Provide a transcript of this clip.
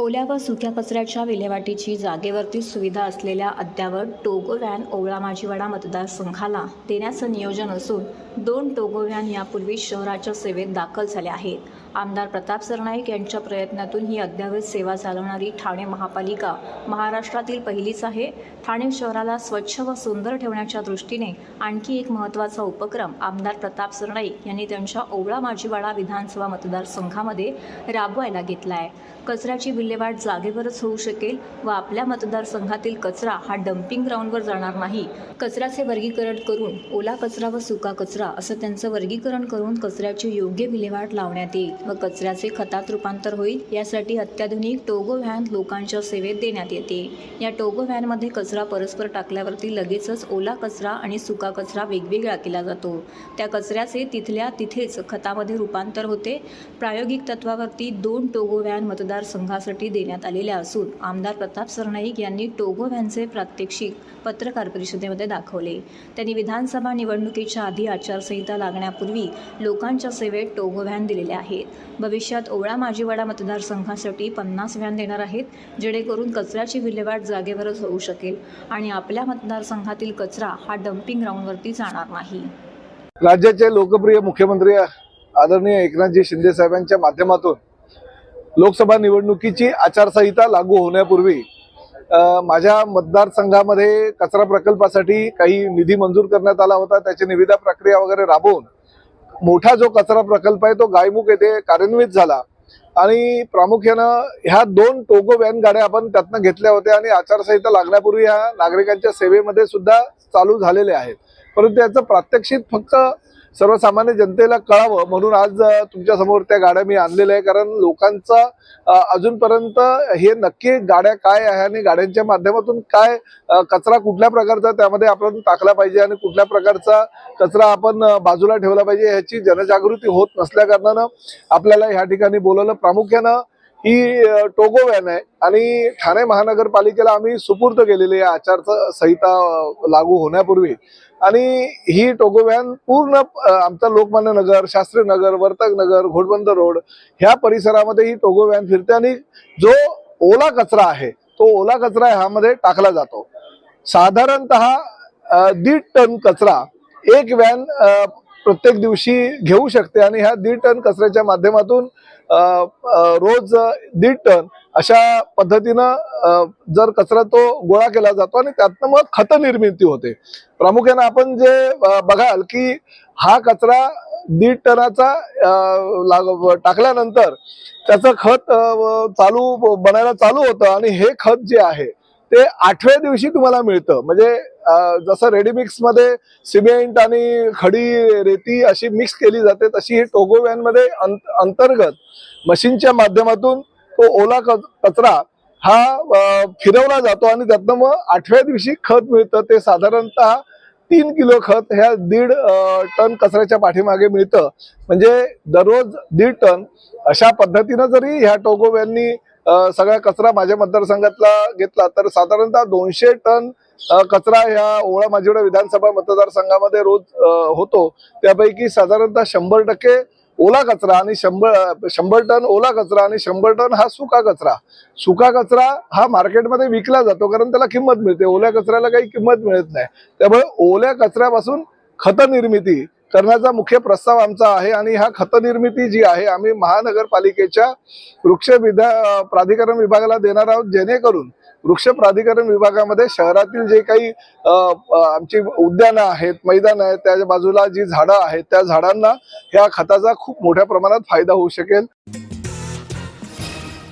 ओल्या व सुक्या कचऱ्याच्या विल्हेवाटीची जागेवरती सुविधा असलेल्या अद्यावत टोगो व्हॅन ओवळा माजीवाडा मतदारसंघाला देण्याचं नियोजन असून दोन टोगो व्हॅन यापूर्वी शहराच्या सेवेत दाखल झाल्या आहेत. आमदार प्रताप सरनाईक यांच्या प्रयत्नातून ही अद्ययावत सेवा चालवणारी ठाणे महापालिका महाराष्ट्रातील पहिलीच आहे. ठाणे शहराला स्वच्छ व सुंदर ठेवण्याच्या दृष्टीने आणखी एक महत्त्वाचा उपक्रम आमदार प्रताप सरनाईक यांनी त्यांच्या ओवळा माजीवाडा विधानसभा मतदारसंघामध्ये राबवायला घेतला आहे कचऱ्याची विल्हेवाट जागेवरच होऊ शकेल व आपल्या मतदारसंघातील कचरा हा डम्पिंग ग्राउंडवर जाणार नाही. कचऱ्याचे वर्गीकरण करून ओला कचरा व सुका कचरा असं त्यांचं वर्गीकरण करून कचऱ्याची योग्य विल्हेवाट लावण्यात येईल व कचऱ्याचे खतात रूपांतर होईल यासाठी अत्याधुनिक टोगो व्हॅन लोकांच्या सेवेत देण्यात येते. या टोगो व्हॅनमध्ये कचरा परस्पर टाकल्यावरती लगेचच ओला कचरा आणि सुका कचरा वेगवेगळा केला जातो. त्या कचऱ्याचे तिथल्या तिथेच खतामध्ये रूपांतर होते. प्रायोगिक तत्वावरती दोन टोगो व्हॅन मतदारसंघासाठी देण्यात आलेल्या असून आमदार प्रताप सरनाईक यांनी टोगो व्हॅनचे प्रात्यक्षिक पत्रकार परिषदेमध्ये दाखवले. त्यांनी विधानसभा निवडणुकीच्या आधी आचारसंहिता लागण्यापूर्वी लोकांच्या सेवेत टोगो व्हॅन दिलेल्या आहेत. भविष्यात ओवळा माजीवाडा मतदारसंघासाठी पन्नास व्हॅन देणार आहेत जेणेकरून कचऱ्याची विल्हेवाट जागेवरच होऊ शकेल आणि आपल्या मतदारसंघातील कचरा हा डम्पिंग ग्राउंडवरती जाणार नाही. राज्याचे लोकप्रिय मुख्यमंत्री आदरणीय एकनाथजी शिंदे साहेबांच्या माध्यमातून लोकसभा निवडणुकीची आचारसंहिता लागू होण्यापूर्वी माझ्या मतदारसंघामध्ये कचरा प्रकल्पासाठी काही निधी मंजूर करण्यात आला होता. त्याची निविदा प्रक्रिया वगैरे राबवून मोठा जो कचरा प्रकल्प आहे तो गायमुख येथे कार्यान्वित झाला. आणि प्रामुख्यानं ह्या दोन टोगो व्हॅन गाड्या आपण त्यातनं घेतल्या होत्या आणि आचारसंहिता लागण्यापूर्वी ह्या नागरिकांच्या सेवेमध्ये सुद्धा चालू झालेल्या आहेत. परंतु याचं प्रात्यक्षिक फक्त सर्वसामान्य जनतेला कळावं म्हणून आज तुमच्यासमोर त्या गाड्या मी आणलेल्या आहे कारण लोकांचा अजूनपर्यंत हे नक्की गाड्या काय आहे आणि गाड्यांच्या माध्यमातून काय कचरा कुठल्या प्रकारचा त्यामध्ये आपण टाकला पाहिजे आणि कुठल्या प्रकारचा कचरा आपण बाजूला ठेवला पाहिजे ह्याची जनजागृती होत नसल्या कारणानं आपल्याला ह्या ठिकाणी बोलवलं. प्रामुख्यानं ही टोगो व्हॅन आहे आणि ठाणे महानगरपालिकेला आम्ही सुपूर्द केलेली आहे आचारसंहिता संहिता लागू होण्यापूर्वी. आणि ही टोगो व्हॅन पूर्ण आमचा लोकमान्य नगर शास्त्री नगर वर्तक नगर घोडबंद रोड ह्या परिसरामध्ये ही टोगो व्हॅन फिरते आणि जो ओला कचरा आहे तो ओला कचरा ह्यामध्ये टाकला जातो. साधारणतः दीड टन कचरा एक व्हॅन प्रत्येक दिवशी घेऊ शकते आणि ह्या दीड टन कचऱ्याच्या माध्यमातून रोज दीड टन अशा पद्धतीनं जर कचरा तो गोळा केला जातो आणि त्यातनं मग खत निर्मिती होते. प्रामुख्यानं आपण जे बघाल की हा कचरा दीड टनाचा लाग- टाकल्यानंतर त्याचं खत चालू बनायला चालू होतं आणि हे खत जे आहे ते आठव्या दिवशी तुम्हाला मिळतं. म्हणजे जसं रेडीमिक्समध्ये सिमेंट आणि खडी रेती अशी मिक्स केली जाते तशी ही टोगो व्हॅनमध्ये अंत- अंतर्गत मशीनच्या माध्यमातून तो ओला कचरा हा फिरवला जातो आणि त्यातनं मग आठव्या दिवशी खत मिळतं. ते साधारणतः तीन किलो खत ह्या दीड टन कचऱ्याच्या पाठीमागे मिळतं. म्हणजे दररोज दीड टन अशा पद्धतीनं जरी ह्या टोगो व्हॅननी सगळा कचरा माझ्या मतदारसंघातला घेतला. तर साधारणतः दोनशे टन कचरा ह्या ओळा माझीवडा विधानसभा मतदारसंघामध्ये रोज होतो. त्यापैकी साधारणतः शंभर टक्के ओला कचरा आणि शंभर शंभर टन ओला कचरा आणि शंभर टन हा सुका कचरा. सुका कचरा हा मार्केटमध्ये विकला जातो कारण त्याला किंमत मिळते. ओल्या कचऱ्याला काही किंमत मिळत नाही. त्यामुळे ओल्या कचऱ्यापासून खत निर्मिती करण्याचा मुख्य प्रस्ताव आमचा आहे आणि हा खतनिर्मिती जी आहे आम्ही महानगरपालिकेच्या वृक्ष विधा प्राधिकरण विभागाला देणार आहोत जेणेकरून वृक्ष प्राधिकरण विभागामध्ये शहरातील जे काही आमची उद्यानं आहेत मैदान आहेत त्या बाजूला जी झाडं आहेत त्या झाडांना ह्या खताचा खूप मोठ्या प्रमाणात फायदा होऊ शकेल.